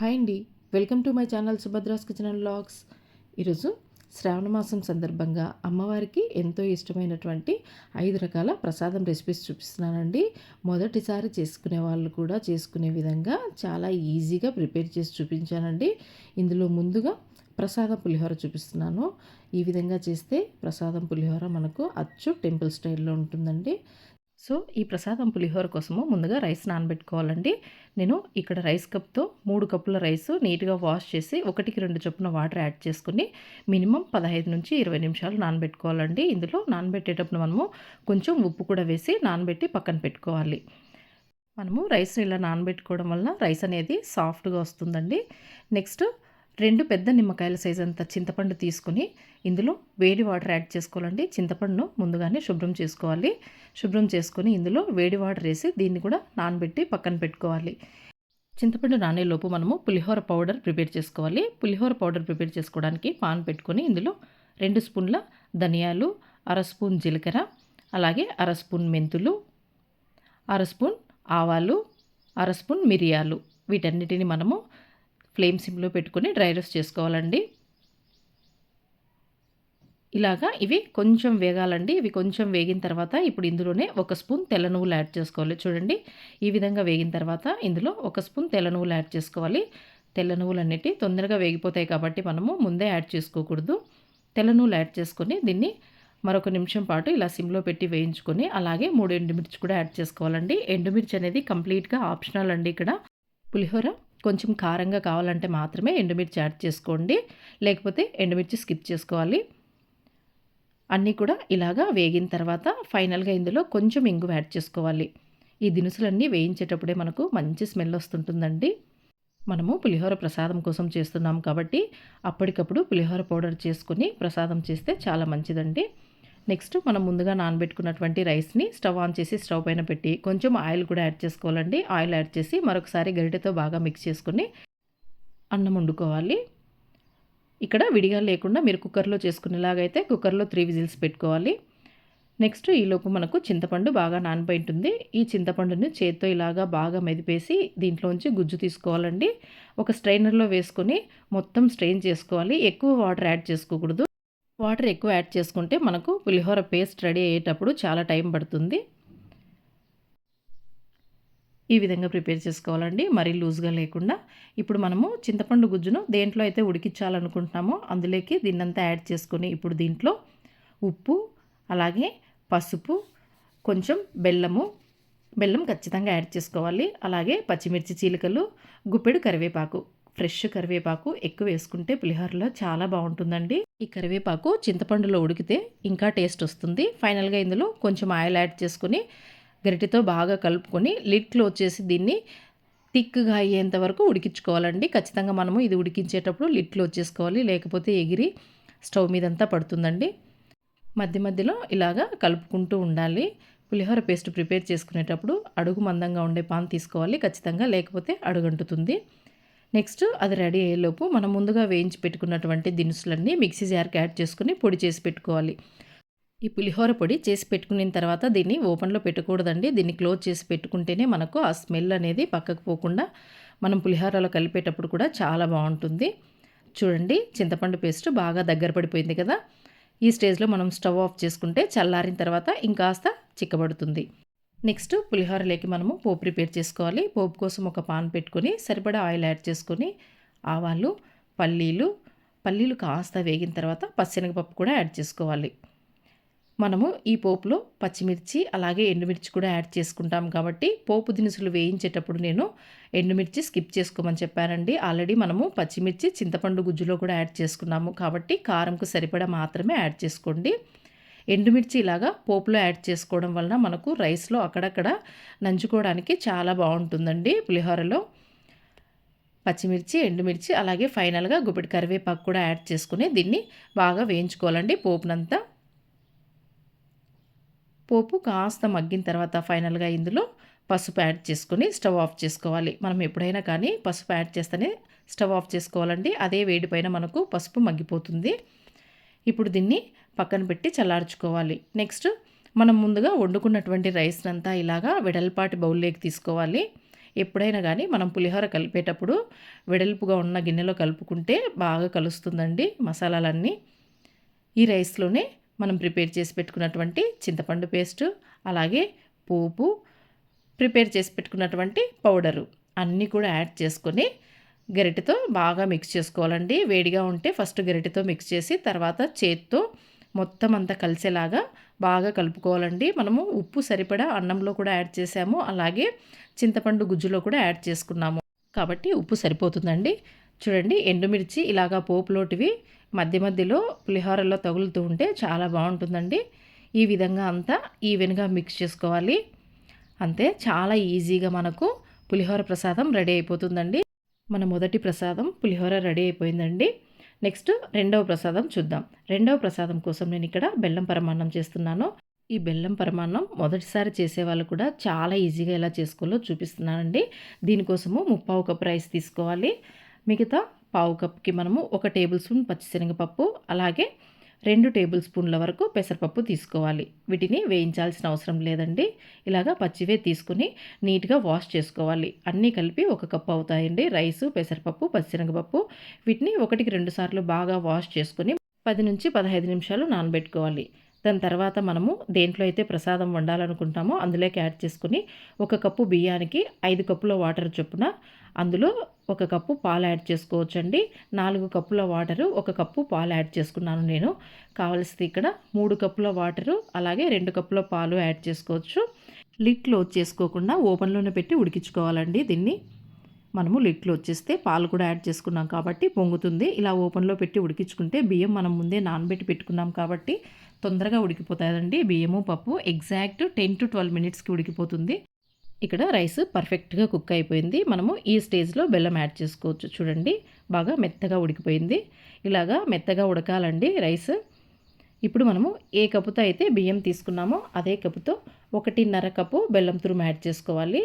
Hi అండి. Welcome to my channel Subhadra's kitchen and vlogs ఈరోజు శ్రావణ మాసం సందర్భంగా అమ్మవారికి ఎంతో ఇష్టమైనటువంటి ఐదు రకాల ప్రసాదం రెసిపీస్ చూపిస్తున్నానండి. మొదటిసారి చేసుకునే వాళ్ళు కూడా చేసుకునే విధంగా చాలా ఈజీగా ప్రిపేర్ చేసి చూపించానండి. ఇందులో ముందుగా ప్రసాదం పులిహోర చూపిస్తున్నాను. ఈ విధంగా చేస్తే ప్రసాదం పులిహోర మనకు అచ్చు టెంపుల్ స్టైల్లో ఉంటుందండి. సో ఈ ప్రసాదం పులిహోర కోసము ముందుగా రైస్ నానబెట్టుకోవాలండి. నేను ఇక్కడ రైస్ కప్తో మూడు కప్పుల రైస్ నీట్గా వాష్ చేసి ఒకటికి రెండు చొప్పున వాటర్ యాడ్ చేసుకుని మినిమం పదహైదు నుంచి ఇరవై నిమిషాలు నానబెట్టుకోవాలండి. ఇందులో నానబెట్టేటప్పుడు మనము కొంచెం ఉప్పు కూడా వేసి నానబెట్టి పక్కన పెట్టుకోవాలి. మనము రైస్ని ఇలా నానబెట్టుకోవడం వల్ల రైస్ అనేది సాఫ్ట్గా వస్తుందండి. నెక్స్ట్ రెండు పెద్ద నిమ్మకాయల సైజ్ అంత చింతపండు తీసుకొని ఇందులో వేడి వాటర్ యాడ్ చేసుకోవాలండి. చింతపండును ముందుగానే శుభ్రం చేసుకోవాలి. శుభ్రం చేసుకుని ఇందులో వేడి వాటర్ వేసి దీన్ని కూడా నానబెట్టి పక్కన పెట్టుకోవాలి. చింతపండు నానేలోపు మనము పులిహోర పౌడర్ ప్రిపేర్ చేసుకోవాలి. పులిహోర పౌడర్ ప్రిపేర్ చేసుకోవడానికి పాన్ పెట్టుకొని ఇందులో రెండు స్పూన్ల ధనియాలు అర స్పూన్ జీలకర్ర అలాగే అర స్పూన్ మెంతులు అర స్పూన్ ఆవాలు అర స్పూన్ మిరియాలు. వీటన్నిటిని మనము ఫ్లేమ్ సిమ్లో పెట్టుకొని డ్రై రోస్ట్ చేసుకోవాలండి. ఇలాగా ఇవి కొంచెం వేగాలండి. ఇవి కొంచెం వేగిన తర్వాత ఇప్పుడు ఇందులోనే ఒక స్పూన్ తెల్ల నువ్వులు యాడ్ చేసుకోవాలి. చూడండి ఈ విధంగా వేగిన తర్వాత ఇందులో ఒక స్పూన్ తెల్ల నువ్వులు యాడ్ చేసుకోవాలి. తెల్ల నువ్వులు అన్నిటి తొందరగా వేగిపోతాయి కాబట్టి మనము ముందే యాడ్ చేసుకోకూడదు. తెల్ల నువ్వులు యాడ్ చేసుకొని దీన్ని మరొక నిమిషం పాటు ఇలా సిమ్లో పెట్టి వేయించుకొని అలాగే మూడు ఎండుమిర్చి కూడా యాడ్ చేసుకోవాలండి. ఎండుమిర్చి అనేది కంప్లీట్గా ఆప్షనల్ అండి ఇక్కడ. పులిహోర కొంచెం కారంగా కావాలంటే మాత్రమే ఎండుమిర్చి యాడ్ చేసుకోండి. లేకపోతే ఎండుమిర్చి స్కిప్ చేసుకోవాలి. అన్నీ కూడా ఇలాగా వేగిన తర్వాత ఫైనల్గా ఇందులో కొంచెం ఇంగు యాడ్ చేసుకోవాలి. ఈ దినుసులన్నీ వేయించేటప్పుడే మనకు మంచి స్మెల్ వస్తుంటుందండి. మనము పులిహోర ప్రసాదం కోసం చేస్తున్నాం కాబట్టి అప్పటికప్పుడు పులిహోర పౌడర్ చేసుకుని ప్రసాదం చేస్తే చాలా మంచిదండి. నెక్స్ట్ మనం ముందుగా నానబెట్టుకున్నటువంటి రైస్ని స్టవ్ ఆన్ చేసి స్టవ్ పైన పెట్టి కొంచెం ఆయిల్ కూడా యాడ్ చేసుకోవాలండి. ఆయిల్ యాడ్ చేసి మరొకసారి గరిటెతో బాగా మిక్స్ చేసుకుని అన్నం వండుకోవాలి. ఇక్కడ విడిగా లేకుండా మీరు కుక్కర్లో చేసుకునేలాగైతే కుక్కర్లో త్రీ విజిల్స్ పెట్టుకోవాలి. నెక్స్ట్ ఈలోపు మనకు చింతపండు బాగా నానిపోయి ఉంటుంది ఈ చింతపండుని చేత్తో ఇలాగా బాగా మెదిపేసి దీంట్లోంచి గుజ్జు తీసుకోవాలండి. ఒక స్ట్రైనర్లో వేసుకొని మొత్తం స్ట్రెయిన్ చేసుకోవాలి. ఎక్కువ వాటర్ యాడ్ చేసుకోకూడదు. వాటర్ ఎక్కువ యాడ్ చేసుకుంటే మనకు పులిహోర పేస్ట్ రెడీ అయ్యేటప్పుడు చాలా టైం పడుతుంది. ఈ విధంగా ప్రిపేర్ చేసుకోవాలండి. మరీ లూజ్గా లేకుండా. ఇప్పుడు మనము చింతపండు గుజ్జును దేంట్లో అయితే ఉడికించాలనుకుంటున్నామో అందులోకి దీన్నంతా యాడ్ చేసుకొని ఇప్పుడు దీంట్లో ఉప్పు అలాగే పసుపు కొంచెం బెల్లము బెల్లం ఖచ్చితంగా యాడ్ చేసుకోవాలి. అలాగే పచ్చిమిర్చి చీలికలు గుప్పెడు కరివేపాకు ఫ్రెష్ కరివేపాకు ఎక్కువ వేసుకుంటే పులిహోరలో చాలా బాగుంటుందండి. ఈ కరివేపాకు చింతపండులో ఉడికితే ఇంకా టేస్ట్ వస్తుంది. ఫైనల్గా ఇందులో కొంచెం ఆయిల్ యాడ్ చేసుకుని గరిటెతో బాగా కలుపుకొని లిడ్ క్లోజ్ చేసి దీన్ని థిక్గా అయ్యేంత వరకు ఉడికించుకోవాలండి. ఖచ్చితంగా మనము ఇది ఉడికించేటప్పుడు లిడ్ క్లోజ్ చేసుకోవాలి లేకపోతే ఎగిరి స్టవ్ మీదంతా పడుతుందండి. మధ్య మధ్యలో ఇలాగా కలుపుకుంటూ ఉండాలి. పులిహోర పేస్ట్ ప్రిపేర్ చేసుకునేటప్పుడు అడుగు మందంగా ఉండే పాన్ తీసుకోవాలి ఖచ్చితంగా లేకపోతే అడుగంటుతుంది. నెక్స్ట్ అది రెడీ అయ్యేలోపు మనం ముందుగా వేయించి పెట్టుకున్నటువంటి దినుసులన్నీ మిక్సీ జార్కి యాడ్ చేసుకుని పొడి చేసి పెట్టుకోవాలి. ఈ పులిహోర పొడి చేసి పెట్టుకున్న తర్వాత దీన్ని ఓపెన్లో పెట్టకూడదండి. దీన్ని క్లోజ్ చేసి పెట్టుకుంటేనే మనకు ఆ స్మెల్ అనేది పక్కకు పోకుండా మనం పులిహోరలో కలిపేటప్పుడు కూడా చాలా బాగుంటుంది. చూడండి చింతపండు పేస్ట్ బాగా దగ్గర పడిపోయింది కదా. ఈ స్టేజ్లో మనం స్టవ్ ఆఫ్ చేసుకుంటే చల్లారిన తర్వాత ఇంకాస్త చిక్కబడుతుంది. నెక్స్ట్ పులిహోరలోకి మనము పోపు ప్రిపేర్ చేసుకోవాలి. పోపు కోసం ఒక పాన్ పెట్టుకొని సరిపడా ఆయిల్ యాడ్ చేసుకొని ఆవాలు పల్లీలు పల్లీలు కాస్త వేగిన తర్వాత పచ్చిశనగపప్పు కూడా యాడ్ చేసుకోవాలి. మనము ఈ పోపులో పచ్చిమిర్చి అలాగే ఎండుమిర్చి కూడా యాడ్ చేసుకుంటాం కాబట్టి పోపు దినుసులు వేయించేటప్పుడు నేను ఎండుమిర్చి స్కిప్ చేసుకోమని చెప్పానండి. ఆల్రెడీ మనము పచ్చిమిర్చి చింతపండు గుజ్జులో కూడా యాడ్ చేసుకున్నాము కాబట్టి కారంకు సరిపడా మాత్రమే యాడ్ చేసుకోండి. ఎండుమిర్చి ఇలాగా పోపులో యాడ్ చేసుకోవడం వలన మనకు రైస్లో అక్కడక్కడ నంచుకోవడానికి చాలా బాగుంటుందండి పులిహోరలో. పచ్చిమిర్చి ఎండుమిర్చి అలాగే ఫైనల్గా గుప్పిడి కరివేపాకు కూడా యాడ్ చేసుకుని దీన్ని బాగా వేయించుకోవాలండి పోపునంతా. పోపు కాస్త మగ్గిన తర్వాత ఫైనల్గా ఇందులో పసుపు యాడ్ చేసుకొని స్టవ్ ఆఫ్ చేసుకోవాలి. మనం ఎప్పుడైనా కానీ పసుపు యాడ్ చేస్తేనే స్టవ్ ఆఫ్ చేసుకోవాలండి. అదే వేడిపైన మనకు పసుపు మగ్గిపోతుంది. ఇప్పుడు దీన్ని పక్కన పెట్టి చల్లార్చుకోవాలి. నెక్స్ట్ మనం ముందుగా వండుకున్నటువంటి రైస్నంతా ఇలాగా వెడల్పాటి బౌల్లోకి తీసుకోవాలి. ఎప్పుడైనా కానీ మనం పులిహోర కలిపేటప్పుడు వెడల్పుగా ఉన్న గిన్నెలో కలుపుకుంటే బాగా కలుస్తుందండి మసాలాలన్నీ. ఈ రైస్లోనే మనం ప్రిపేర్ చేసి పెట్టుకున్నటువంటి చింతపండు పేస్టు అలాగే పోపు ప్రిపేర్ చేసి పెట్టుకున్నటువంటి పౌడరు అన్నీ కూడా యాడ్ చేసుకొని గరిటెతో బాగా మిక్స్ చేసుకోవాలండి. వేడిగా ఉంటే ఫస్ట్ గరిటెతో మిక్స్ చేసి తర్వాత చేత్తో మొత్తం అంతా కలిసేలాగా బాగా కలుపుకోవాలండి. మనము ఉప్పు సరిపడా అన్నంలో కూడా యాడ్ చేసాము. అలాగే చింతపండు గుజ్జులో కూడా యాడ్ చేసుకున్నాము. కాబట్టి ఉప్పు సరిపోతుందండి. చూడండి ఎండుమిర్చి ఇలాగా పోపులోటివి మధ్య మధ్యలో పులిహోరలో తగులుతూ ఉంటే చాలా బాగుంటుందండి. ఈ విధంగా అంతా ఈవెన్గా మిక్స్ చేసుకోవాలి. అంతే చాలా ఈజీగా మనకు పులిహోర ప్రసాదం రెడీ అయిపోతుందండి. మన మొదటి ప్రసాదం పులిహోర రెడీ అయిపోయిందండి. నెక్స్ట్ రెండవ ప్రసాదం చూద్దాం. రెండవ ప్రసాదం కోసం నేను ఇక్కడ బెల్లం పరమాన్నం చేస్తున్నాను. ఈ బెల్లం పరమాన్నం మొదటిసారి చేసే వాళ్ళు కూడా చాలా ఈజీగా ఎలా చేసుకోవాలో చూపిస్తున్నానండి. దీనికోసము ముప్పావు కప్ రైస్ తీసుకోవాలి. మిగతా పావు కప్కి మనము ఒక టేబుల్ స్పూన్ పచ్చిశనగపప్పు అలాగే రెండు టేబుల్ స్పూన్ల వరకు పెసరపప్పు తీసుకోవాలి. వీటిని వేయించాల్సిన అవసరం లేదండి. ఇలాగా పచ్చివే తీసుకుని నీట్గా వాష్ చేసుకోవాలి. అన్నీ కలిపి ఒక కప్పు అవుతాయండి. రైసు పెసరపప్పు పచ్చిశనగపప్పు. వీటిని ఒకటికి రెండు సార్లు బాగా వాష్ చేసుకుని పది నుంచి పదహైదు నిమిషాలు నానబెట్టుకోవాలి. దాని తర్వాత మనము దేంట్లో అయితే ప్రసాదం వండాలనుకుంటామో అందులోకి యాడ్ చేసుకుని ఒక కప్పు బియ్యానికి ఐదు కప్పుల వాటర్ చొప్పున అందులో ఒక కప్పు పాలు యాడ్ చేసుకోవచ్చండి. నాలుగు కప్పుల వాటరు ఒక కప్పు పాలు యాడ్ చేసుకున్నాను నేను. కావలసింది ఇక్కడ మూడు కప్పుల వాటరు అలాగే రెండు కప్పుల పాలు యాడ్ చేసుకోవచ్చు. లిడ్ క్లోజ్ చేసుకోకుండా ఓపెన్లోనే పెట్టి ఉడికించుకోవాలండి దీన్ని. మనము లిట్లు వచ్చేస్తే పాలు కూడా యాడ్ చేసుకున్నాం కాబట్టి పొంగుతుంది. ఇలా ఓపెన్లో పెట్టి ఉడికించుకుంటే బియ్యం మనం ముందే నానబెట్టి పెట్టుకున్నాం కాబట్టి తొందరగా ఉడికిపోతుందండి. బియ్యము పప్పు ఎగ్జాక్ట్ టెన్ టు ట్వెల్వ్ మినిట్స్కి ఉడికిపోతుంది. ఇక్కడ రైస్ పర్ఫెక్ట్గా కుక్ అయిపోయింది. మనము ఈ స్టేజ్లో బెల్లం యాడ్ చేసుకోవచ్చు. చూడండి బాగా మెత్తగా ఉడికిపోయింది. ఇలాగా మెత్తగా ఉడకాలండి రైస్. ఇప్పుడు మనము ఏ కప్పుతో అయితే బియ్యం తీసుకున్నామో అదే కప్పుతో ఒకటిన్నర కప్పు బెల్లం తురుము యాడ్ చేసుకోవాలి.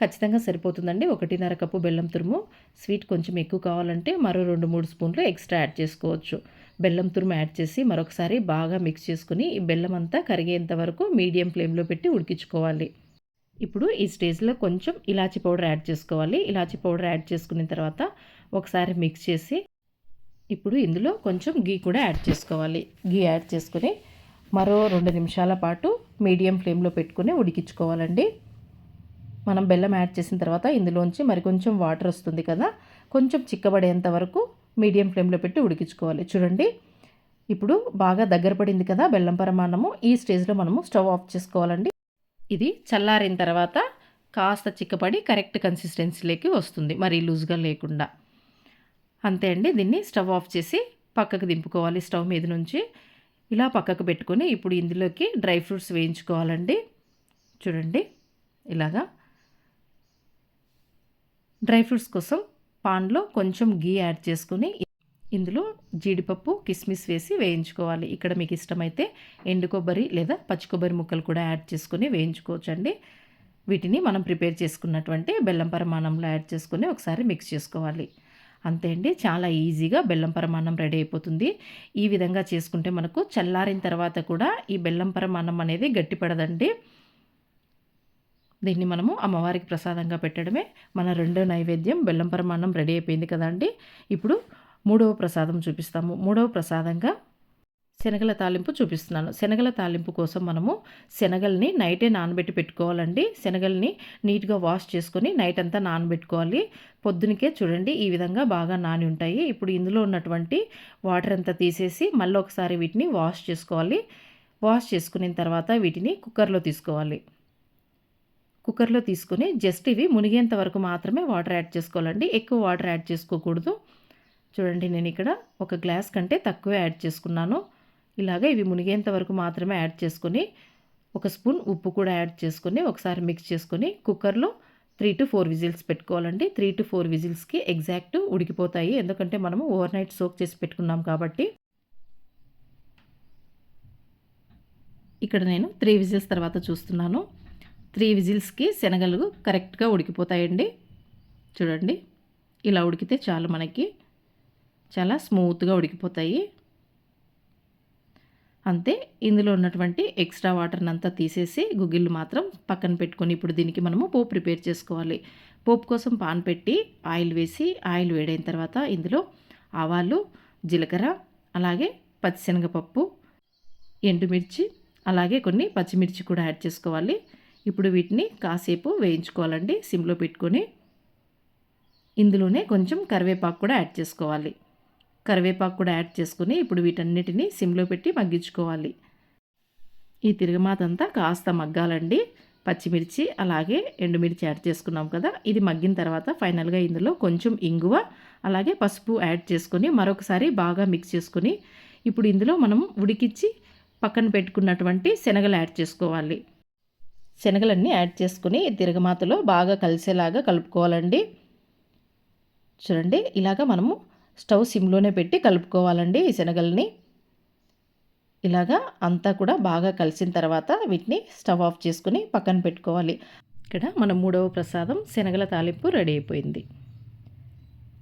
ఖచ్చితంగా సరిపోతుందండి ఒకటిన్నర కప్పు బెల్లం తురుము. స్వీట్ కొంచెం ఎక్కువ కావాలంటే మరో రెండు మూడు స్పూన్లు ఎక్స్ట్రా యాడ్ చేసుకోవచ్చు. బెల్లం తురుము యాడ్ చేసి మరొకసారి బాగా మిక్స్ చేసుకుని ఈ బెల్లం అంతా కరిగేంత వరకు మీడియం ఫ్లేమ్లో పెట్టి ఉడికించుకోవాలి. ఇప్పుడు ఈ స్టేజ్లో కొంచెం ఇలాచి పౌడర్ యాడ్ చేసుకోవాలి. ఇలాచి పౌడర్ యాడ్ చేసుకున్న తర్వాత ఒకసారి మిక్స్ చేసి ఇప్పుడు ఇందులో కొంచెం గీ కూడా యాడ్ చేసుకోవాలి. గీ యాడ్ చేసుకుని మరో రెండు నిమిషాల పాటు మీడియం ఫ్లేమ్లో పెట్టుకుని ఉడికించుకోవాలండి. మనం బెల్లం యాడ్ చేసిన తర్వాత ఇందులోంచి మరి కొంచెం వాటర్ వస్తుంది కదా కొంచెం చిక్కబడేంత వరకు మీడియం ఫ్లేమ్లో పెట్టి ఉడికించుకోవాలి. చూడండి. ఇప్పుడు బాగా దగ్గర పడింది కదా బెల్లం పరమాన్నము. ఈ స్టేజ్లో మనము స్టవ్ ఆఫ్ చేసుకోవాలండి. ఇది చల్లారిన తర్వాత కాస్త చిక్కపడి కరెక్ట్ కన్సిస్టెన్సీలోకి వస్తుంది. మరీ లూజ్గా లేకుండా. అంతే అండి. దీన్ని స్టవ్ ఆఫ్ చేసి పక్కకు దింపుకోవాలి స్టవ్ మీద నుంచి. ఇలా పక్కకు పెట్టుకొని ఇప్పుడు ఇందులోకి డ్రై ఫ్రూట్స్ వేయించుకోవాలండి. చూడండి. ఇలాగా. డ్రై ఫ్రూట్స్ కోసం పాన్లో కొంచెం గీ యాడ్ చేసుకుని ఇందులో జీడిపప్పు కిస్మిస్ వేసి వేయించుకోవాలి. ఇక్కడ మీకు ఇష్టమైతే ఎండు కొబ్బరి లేదా పచ్చి కొబ్బరి ముక్కలు కూడా యాడ్ చేసుకుని వేయించుకోవచ్చండి. వీటిని మనం ప్రిపేర్ చేసుకున్నటువంటి బెల్లం పరమాణంలో యాడ్ చేసుకుని ఒకసారి మిక్స్ చేసుకోవాలి. అంతే అండి చాలా ఈజీగా బెల్లం పరమాణం రెడీ అయిపోతుంది. ఈ విధంగా చేసుకుంటే మనకు చల్లారిన తర్వాత కూడా ఈ బెల్లం పరమాణం అనేది గట్టిపడదండి. దీన్ని మనము అమ్మవారికి ప్రసాదంగా పెట్టడమే. మన రెండో నైవేద్యం బెల్లం పరమాన్నం రెడీ అయిపోయింది కదండి ఇప్పుడు మూడవ ప్రసాదం చూపిస్తాము. మూడవ ప్రసాదంగా శనగల తాలింపు చూపిస్తున్నాను. శనగల తాలింపు కోసం మనము శనగల్ని నైటే నానబెట్టి పెట్టుకోవాలండి. శనగల్ని నీట్గా వాష్ చేసుకొని నైట్ అంతా నానబెట్టుకోవాలి. పొద్దునకే చూడండి ఈ విధంగా బాగా నాని ఉంటాయి. ఇప్పుడు ఇందులో ఉన్నటువంటి వాటర్ అంతా తీసేసి మళ్ళీ ఒకసారి వీటిని వాష్ చేసుకోవాలి. వాష్ చేసుకున్న తర్వాత వీటిని కుక్కర్లో తీసుకోవాలి. కుక్కర్లో తీసుకొని జస్ట్ ఇవి మునిగేంత వరకు మాత్రమే వాటర్ యాడ్ చేసుకోవాలండి. ఎక్కువ వాటర్ యాడ్ చేసుకోకూడదు. చూడండి నేను ఇక్కడ ఒక గ్లాస్ కంటే తక్కువే యాడ్ చేసుకున్నాను. ఇలాగ ఇవి మునిగేంత వరకు మాత్రమే యాడ్ చేసుకొని ఒక స్పూన్ ఉప్పు కూడా యాడ్ చేసుకొని ఒకసారి మిక్స్ చేసుకొని కుక్కర్లో త్రీ టు ఫోర్ విజిల్స్ పెట్టుకోవాలండి. త్రీ టు ఫోర్ విజిల్స్కి ఎగ్జాక్ట్ ఉడికిపోతాయి. ఎందుకంటే మనము ఓవర్ నైట్ సోక్ చేసి పెట్టుకున్నాం కాబట్టి. ఇక్కడ నేను త్రీ విజిల్స్ తర్వాత చూస్తున్నాను. త్రీ విజిల్స్కి శనగలు కరెక్ట్గా ఉడికిపోతాయండి. చూడండి ఇలా ఉడికితే చాలు మనకి. చాలా స్మూత్గా ఉడికిపోతాయి. అంతే ఇందులో ఉన్నటువంటి ఎక్స్ట్రా వాటర్ని అంతా తీసేసి గుగ్గిళ్ళు మాత్రం పక్కన పెట్టుకొని ఇప్పుడు దీనికి మనము పోపు ప్రిపేర్ చేసుకోవాలి. పోపు కోసం పాన్ పెట్టి ఆయిల్ వేసి ఆయిల్ వేడైన తర్వాత ఇందులో ఆవాలు జీలకర్ర అలాగే పచ్చిశనగపప్పు ఎండుమిర్చి అలాగే కొన్ని పచ్చిమిర్చి కూడా యాడ్ చేసుకోవాలి. ఇప్పుడు వీటిని కాసేపు వేయించుకోవాలండి. సిమ్లో పెట్టుకొని ఇందులోనే కొంచెం కరివేపాకు కూడా యాడ్ చేసుకోవాలి. కరివేపాకు కూడా యాడ్ చేసుకుని ఇప్పుడు వీటన్నిటిని సిమ్లో పెట్టి మగ్గించుకోవాలి. ఈ తిరగమాతంతా కాస్త మగ్గాలండి. పచ్చిమిర్చి అలాగే ఎండుమిర్చి యాడ్ చేసుకున్నాం కదా ఇది మగ్గిన తర్వాత ఫైనల్గా ఇందులో కొంచెం ఇంగువ అలాగే పసుపు యాడ్ చేసుకొని మరొకసారి బాగా మిక్స్ చేసుకొని ఇప్పుడు ఇందులో మనం ఉడికిచ్చి పక్కన పెట్టుకున్నటువంటి శనగలు యాడ్ చేసుకోవాలి. శనగలన్నీ యాడ్ చేసుకుని తిరగమాతలో బాగా కలిసేలాగా కలుపుకోవాలండి. చూడండి ఇలాగ మనము స్టవ్ సిమ్లోనే పెట్టి కలుపుకోవాలండి ఈ శనగల్ని. ఇలాగా అంతా కూడా బాగా కలిసిన తర్వాత వీటిని స్టవ్ ఆఫ్ చేసుకుని పక్కన పెట్టుకోవాలి. ఇక్కడ మన మూడవ ప్రసాదం శనగల తాలింపు రెడీ అయిపోయింది.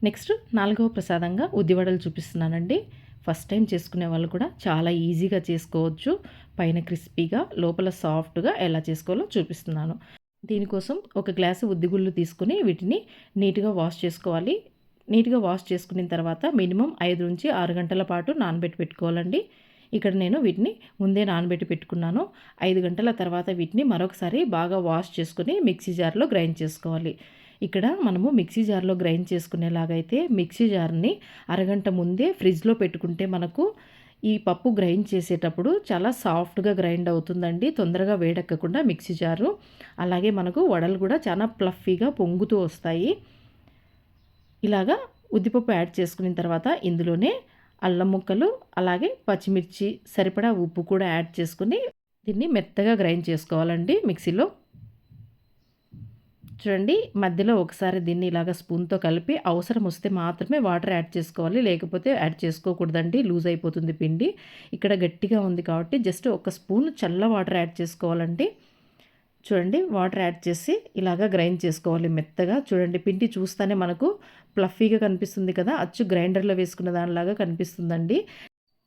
నెక్స్ట్ నాలుగవ ప్రసాదంగా ఉద్దివడలు చూపిస్తున్నానండి. ఫస్ట్ టైం చేసుకునే వాళ్ళు కూడా చాలా ఈజీగా చేసుకోవచ్చు. పైన క్రిస్పీగా లోపల సాఫ్ట్గా ఎలా చేసుకోవాలో చూపిస్తున్నాను. దీనికోసం ఒక గ్లాసు ఉద్దిగుళ్ళు తీసుకుని వీటిని నీట్గా వాష్ చేసుకోవాలి. నీట్గా వాష్ చేసుకున్న తర్వాత మినిమం ఐదు నుంచి ఆరు గంటల పాటు నానబెట్టి పెట్టుకోవాలండి. ఇక్కడ నేను వీటిని ముందే నానబెట్టి పెట్టుకున్నాను. ఐదు గంటల తర్వాత వీటిని మరొకసారి బాగా వాష్ చేసుకుని మిక్సీ జార్లో గ్రైండ్ చేసుకోవాలి. ఇక్కడ మనము మిక్సీ జార్లో గ్రైండ్ చేసుకునేలాగైతే మిక్సీ జార్ని అరగంట ముందే ఫ్రిడ్జ్లో పెట్టుకుంటే మనకు ఈ పప్పు గ్రైండ్ చేసేటప్పుడు చాలా సాఫ్ట్గా గ్రైండ్ అవుతుందండి తొందరగా వేడెక్కకుండా మిక్సీ జారు. అలాగే మనకు వడలు కూడా చాలా ప్లఫీగా పొంగుతూ వస్తాయి. ఇలాగా ఉద్దిపప్పు యాడ్ చేసుకున్న తర్వాత ఇందులోనే అల్లం ముక్కలు అలాగే పచ్చిమిర్చి సరిపడా ఉప్పు కూడా యాడ్ చేసుకుని దీన్ని మెత్తగా గ్రైండ్ చేసుకోవాలండి మిక్సీలో. చూడండి మధ్యలో ఒకసారి దీన్ని ఇలాగ స్పూన్తో కలిపి అవసరం వస్తే మాత్రమే వాటర్ యాడ్ చేసుకోవాలి. లేకపోతే యాడ్ చేసుకోకూడదండి లూజ్ అయిపోతుంది పిండి. ఇక్కడ గట్టిగా ఉంది కాబట్టి జస్ట్ ఒక స్పూన్ చల్ల వాటర్ యాడ్ చేసుకోవాలండి. చూడండి వాటర్ యాడ్ చేసి ఇలాగా గ్రైండ్ చేసుకోవాలి మెత్తగా. చూడండి పిండి చూస్తానే మనకు ప్లఫీగా కనిపిస్తుంది కదా అచ్చు గ్రైండర్లో వేసుకున్న దానిలాగా కనిపిస్తుందండి.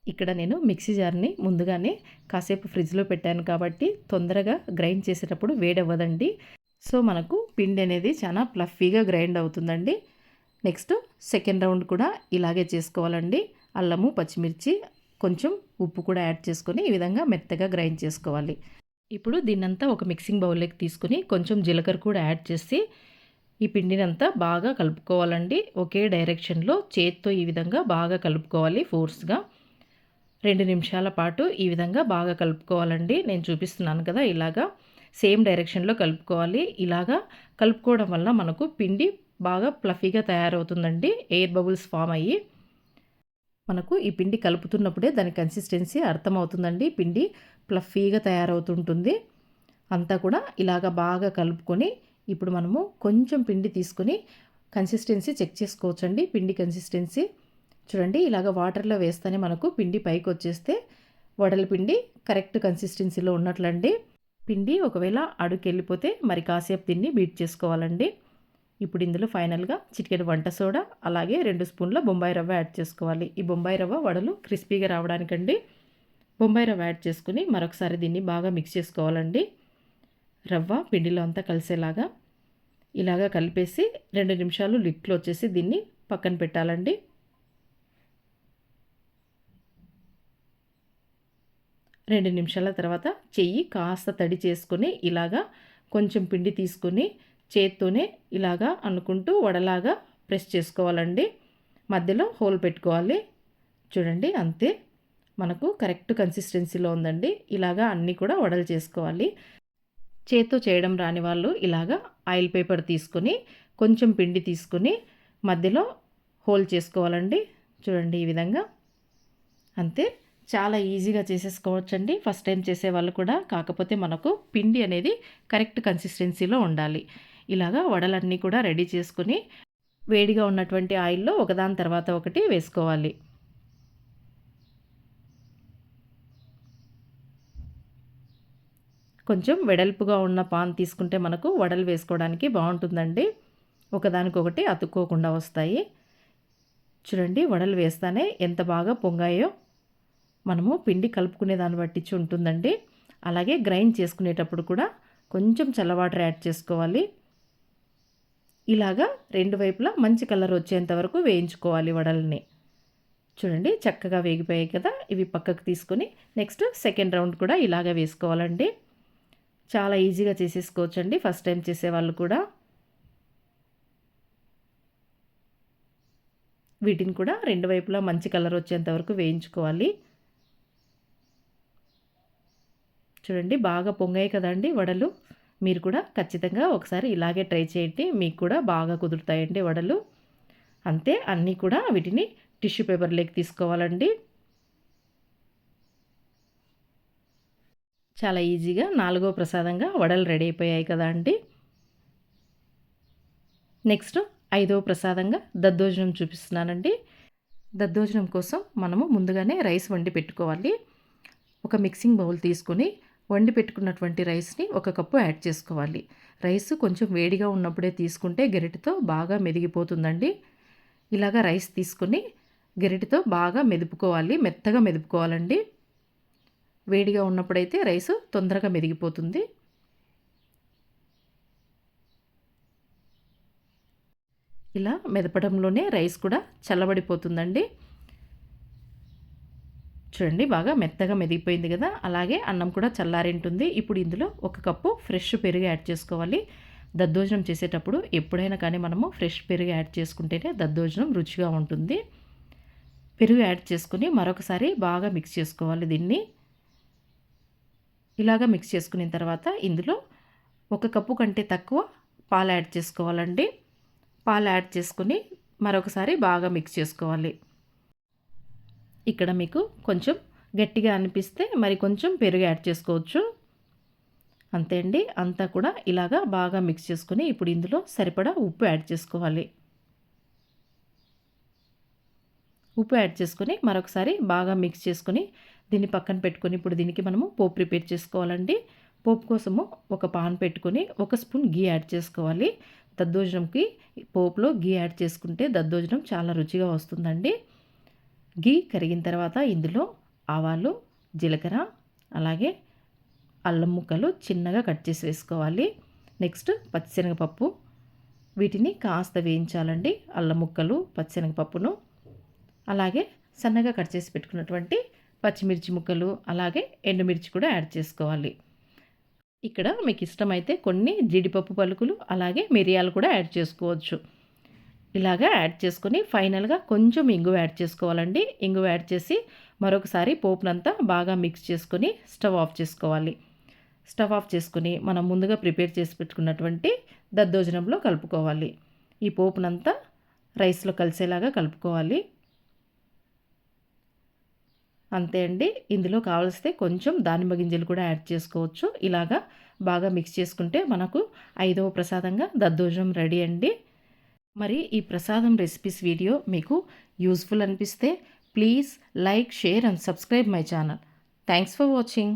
ఇక్కడ నేను మిక్సీ జార్ని ముందుగానే కాసేపు ఫ్రిడ్జ్లో పెట్టాను కాబట్టి తొందరగా గ్రైండ్ చేసేటప్పుడు వేడవ్వదండి. సో మనకు పిండి అనేది చాలా ప్లఫీగా గ్రైండ్ అవుతుందండి. నెక్స్ట్ సెకండ్ రౌండ్ కూడా ఇలాగే చేసుకోవాలండి. అల్లము పచ్చిమిర్చి కొంచెం ఉప్పు కూడా యాడ్ చేసుకొని ఈ విధంగా మెత్తగా గ్రైండ్ చేసుకోవాలి. ఇప్పుడు దీన్నంతా ఒక మిక్సింగ్ బౌల్లోకి తీసుకుని కొంచెం జీలకర్ర కూడా యాడ్ చేసి ఈ పిండినంతా బాగా కలుపుకోవాలండి. ఒకే డైరెక్షన్లో చేత్తో ఈ విధంగా బాగా కలుపుకోవాలి ఫోర్స్గా. రెండు నిమిషాల పాటు ఈ విధంగా బాగా కలుపుకోవాలండి. నేను చూపిస్తున్నాను కదా ఇలాగా. సేమ్ డైరెక్షన్లో కలుపుకోవాలి. ఇలాగా కలుపుకోవడం వల్ల మనకు పిండి బాగా ప్లఫీగా తయారవుతుందండి. ఎయిర్ బబుల్స్ ఫామ్ అయ్యి మనకు ఈ పిండి కలుపుతున్నప్పుడే దాని కన్సిస్టెన్సీ అర్థమవుతుందండి. పిండి ప్లఫీగా తయారవుతుంటుంది. అంతా కూడా ఇలాగ బాగా కలుపుకొని ఇప్పుడు మనము కొంచెం పిండి తీసుకొని కన్సిస్టెన్సీ చెక్ చేసుకోవచ్చండి. పిండి కన్సిస్టెన్సీ చూడండి ఇలాగ వాటర్లో వేస్తేనే మనకు పిండి పైకి వచ్చేస్తే వడల పిండి కరెక్ట్ కన్సిస్టెన్సీలో ఉన్నట్లండి. పిండి ఒకవేళ అడుగు వెళ్ళిపోతే మరి కాసేపు దీన్ని బీట్ చేసుకోవాలండి. ఇప్పుడు ఇందులో ఫైనల్గా చిటికెడు వంట సోడా అలాగే రెండు స్పూన్ల బొంబాయి రవ్వ యాడ్ చేసుకోవాలి. ఈ బొంబాయి రవ్వ వడలు క్రిస్పీగా రావడానికండి. బొంబాయి రవ్వ యాడ్ చేసుకుని మరొకసారి దీన్ని బాగా మిక్స్ చేసుకోవాలండి. రవ్వ పిండిలో అంతా కలిసేలాగా ఇలాగా కలిపేసి రెండు నిమిషాలు లిక్లో వచ్చేసి దీన్ని పక్కన పెట్టాలండి. రెండు నిమిషాల తర్వాత చెయ్యి కాస్త తడి చేసుకొని ఇలాగా కొంచెం పిండి తీసుకొని చేత్తోనే ఇలాగా అనుకుంటూ వడలాగా ప్రెస్ చేసుకోవాలండి. మధ్యలో హోల్ పెట్టుకోవాలి. చూడండి అంతే మనకు కరెక్ట్ కన్సిస్టెన్సీలో ఉందండి. ఇలాగా అన్నీ కూడా వడలు చేసుకోవాలి. చేత్తో చేయడం రాని వాళ్ళు ఇలాగా ఆయిల్ పేపర్ తీసుకొని కొంచెం పిండి తీసుకొని మధ్యలో హోల్ చేసుకోవాలండి. చూడండి ఈ విధంగా. అంతే చాలా ఈజీగా చేసేసుకోవచ్చండి. ఫస్ట్ టైం చేసే వాళ్ళు కూడా. కాకపోతే మనకు పిండి అనేది కరెక్ట్ కన్సిస్టెన్సీలో ఉండాలి. ఇలాగా వడలన్నీ కూడా రెడీ చేసుకుని వేడిగా ఉన్నటువంటి ఆయిల్లో ఒకదాని తర్వాత ఒకటి వేసుకోవాలి. కొంచెం వెడల్పుగా ఉన్న పాన్ తీసుకుంటే మనకు వడలు వేసుకోవడానికి బాగుంటుందండి. ఒకదానికొకటి అతుక్కోకుండా వస్తాయి. చూడండి వడలు వేస్తానే ఎంత బాగా పొంగాయో. మనము పిండి కలుపుకునే దాన్ని బట్టించి ఉంటుందండి. అలాగే గ్రైండ్ చేసుకునేటప్పుడు కూడా కొంచెం చల్లవాటర్ యాడ్ చేసుకోవాలి. ఇలాగా రెండు వైపులా మంచి కలర్ వచ్చేంత వరకు వేయించుకోవాలి వడల్ని. చూడండి చక్కగా వేగిపోయాయి కదా. ఇవి పక్కకు తీసుకొని నెక్స్ట్ సెకండ్ రౌండ్ కూడా ఇలాగ వేసుకోవాలండి. చాలా ఈజీగా చేసేసుకోవచ్చండి ఫస్ట్ టైం చేసేవాళ్ళు కూడా. వీటిని కూడా రెండు వైపులా మంచి కలర్ వచ్చేంత వరకు వేయించుకోవాలి. చూడండి బాగా పొంగాయి కదండి వడలు. మీరు కూడా ఖచ్చితంగా ఒకసారి ఇలాగే ట్రై చేయండి. మీకు కూడా బాగా కుదురుతాయండి వడలు. అంతే అన్నీ కూడా వీటిని టిష్యూ పేపర్లోకి తీసుకోవాలండి. చాలా ఈజీగా నాలుగో ప్రసాదంగా వడలు రెడీ అయిపోయాయి కదా అండి నెక్స్ట్ ఐదవ ప్రసాదంగా దద్దోజనం చూపిస్తున్నానండి. దద్దోజనం కోసం మనము ముందుగానే రైస్ వండి పెట్టుకోవాలి. ఒక మిక్సింగ్ బౌల్ తీసుకొని వండి పెట్టుకున్నటువంటి రైస్ని ఒక కప్పు యాడ్ చేసుకోవాలి. రైస్ కొంచెం వేడిగా ఉన్నప్పుడే తీసుకుంటే గెరిటితో బాగా మెదిగిపోతుందండి. ఇలాగా రైస్ తీసుకొని గెరిటితో బాగా మెదుపుకోవాలి మెత్తగా మెదుపుకోవాలండి. వేడిగా ఉన్నప్పుడైతే రైస్ తొందరగా మెదిగిపోతుంది. ఇలా మెదపడంలోనే రైస్ కూడా చల్లబడిపోతుందండి. చూడండి బాగా మెత్తగా మెదిగిపోయింది కదా. అలాగే అన్నం కూడా చల్లారింటుంది. ఇప్పుడు ఇందులో ఒక కప్పు ఫ్రెష్ పెరుగు యాడ్ చేసుకోవాలి. దద్దోజనం చేసేటప్పుడు ఎప్పుడైనా కానీ మనము ఫ్రెష్ పెరుగు యాడ్ చేసుకుంటేనే దద్దోజనం రుచిగా ఉంటుంది. పెరుగు యాడ్ చేసుకుని మరొకసారి బాగా మిక్స్ చేసుకోవాలి దీన్ని. ఇలాగా మిక్స్ చేసుకున్న తర్వాత ఇందులో ఒక కప్పు కంటే తక్కువ పాలు యాడ్ చేసుకోవాలండి. పాలు యాడ్ చేసుకుని మరొకసారి బాగా మిక్స్ చేసుకోవాలి. ఇక్కడ మీకు కొంచెం గట్టిగా అనిపిస్తే మరి కొంచెం పెరుగు యాడ్ చేసుకోవచ్చు. అంతే అండి. అంతా కూడా ఇలాగా బాగా మిక్స్ చేసుకుని ఇప్పుడు ఇందులో సరిపడా ఉప్పు యాడ్ చేసుకోవాలి. ఉప్పు యాడ్ చేసుకొని మరొకసారి బాగా మిక్స్ చేసుకొని దీన్ని పక్కన పెట్టుకొని ఇప్పుడు దీనికి మనము పోపు ప్రిపేర్ చేసుకోవాలండి. పోపు కోసము ఒక పాన్ పెట్టుకొని ఒక స్పూన్ గీ యాడ్ చేసుకోవాలి. దద్దోజనంకి పోపులో గీ యాడ్ చేసుకుంటే దద్దోజనం చాలా రుచిగా వస్తుందండి. గీ కరిగిన తర్వాత ఇందులో ఆవాలు జీలకర్ర అలాగే అల్లం ముక్కలు చిన్నగా కట్ చేసి వేసుకోవాలి. నెక్స్ట్ పచ్చిశనగపప్పు. వీటిని కాస్త వేయించాలండి. అల్లం ముక్కలు పచ్చిశనగపప్పును. అలాగే సన్నగా కట్ చేసి పెట్టుకున్నటువంటి పచ్చిమిర్చి ముక్కలు అలాగే ఎండుమిర్చి కూడా యాడ్ చేసుకోవాలి. ఇక్కడ మీకు ఇష్టమైతే కొన్ని జీడిపప్పు పలుకులు అలాగే మిరియాలు కూడా యాడ్ చేసుకోవచ్చు. ఇలాగా యాడ్ చేసుకొని ఫైనల్గా కొంచెం ఇంగువ యాడ్ చేసుకోవాలండి. ఇంగువ యాడ్ చేసి మరొకసారి పోపునంతా బాగా మిక్స్ చేసుకొని స్టవ్ ఆఫ్ చేసుకోవాలి. స్టవ్ ఆఫ్ చేసుకుని మనం ముందుగా ప్రిపేర్ చేసి పెట్టుకున్నటువంటి దద్దోజనంలో కలుపుకోవాలి. ఈ పోపునంతా రైస్లో కలిసేలాగా కలుపుకోవాలి. అంతే అండి. ఇందులో కావలిస్తే కొంచెం దానిమ్మ గింజలు కూడా యాడ్ చేసుకోవచ్చు. ఇలాగా బాగా మిక్స్ చేసుకుంటే మనకు ఐదవ ప్రసాదంగా దద్దోజనం రెడీ అండి. మరి ఈ ప్రసాదం రెసిపీస్ వీడియో మీకు యూస్ఫుల్ అనిపిస్తే please like share and subscribe my channel. Thanks for watching.